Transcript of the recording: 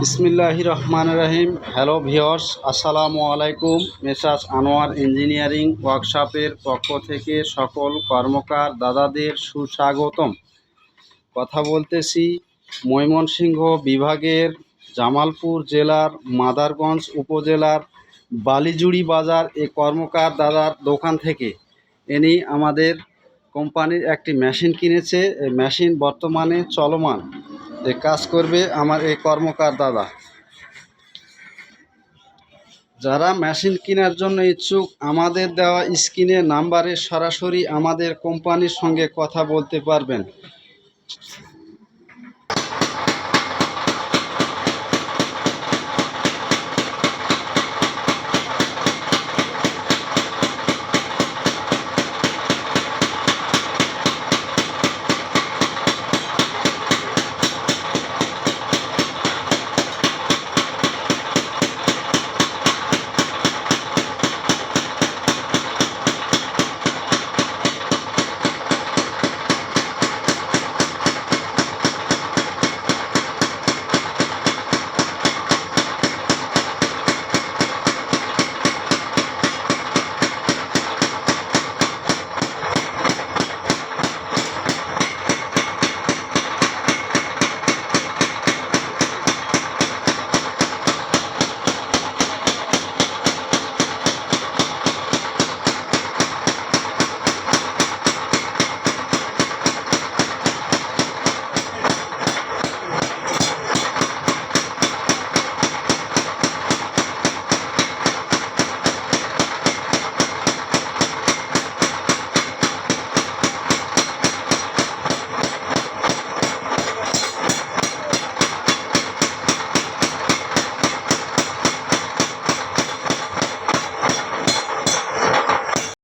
বিসমিল্লাহ রহমান রহিম। Hello viewers আসসালামু আলাইকুম। মেসাজ আনোয়ার ইঞ্জিনিয়ারিং ওয়ার্কশপের পক্ষ থেকে সকল কর্মকার দাদাদের সুস্বাগতম। কথা বলতেছি ময়মনসিংহ বিভাগের জামালপুর জেলার মাদারগঞ্জ উপজেলার বালিজুড়ি বাজার এ কর্মকার দাদার দোকান থেকে। ইনি আমাদের কোম্পানির একটি মেশিন কিনেছে। এই মেশিন বর্তমানে চলমান। এ কাজ করবে আমার এই কর্মকার দাদা। যারা মেশিন কেনার জন্য ইচ্ছুক, আমাদের দেওয়া স্ক্রিনের নাম্বারে সরাসরি আমাদের কোম্পানির সঙ্গে কথা বলতে পারবেন।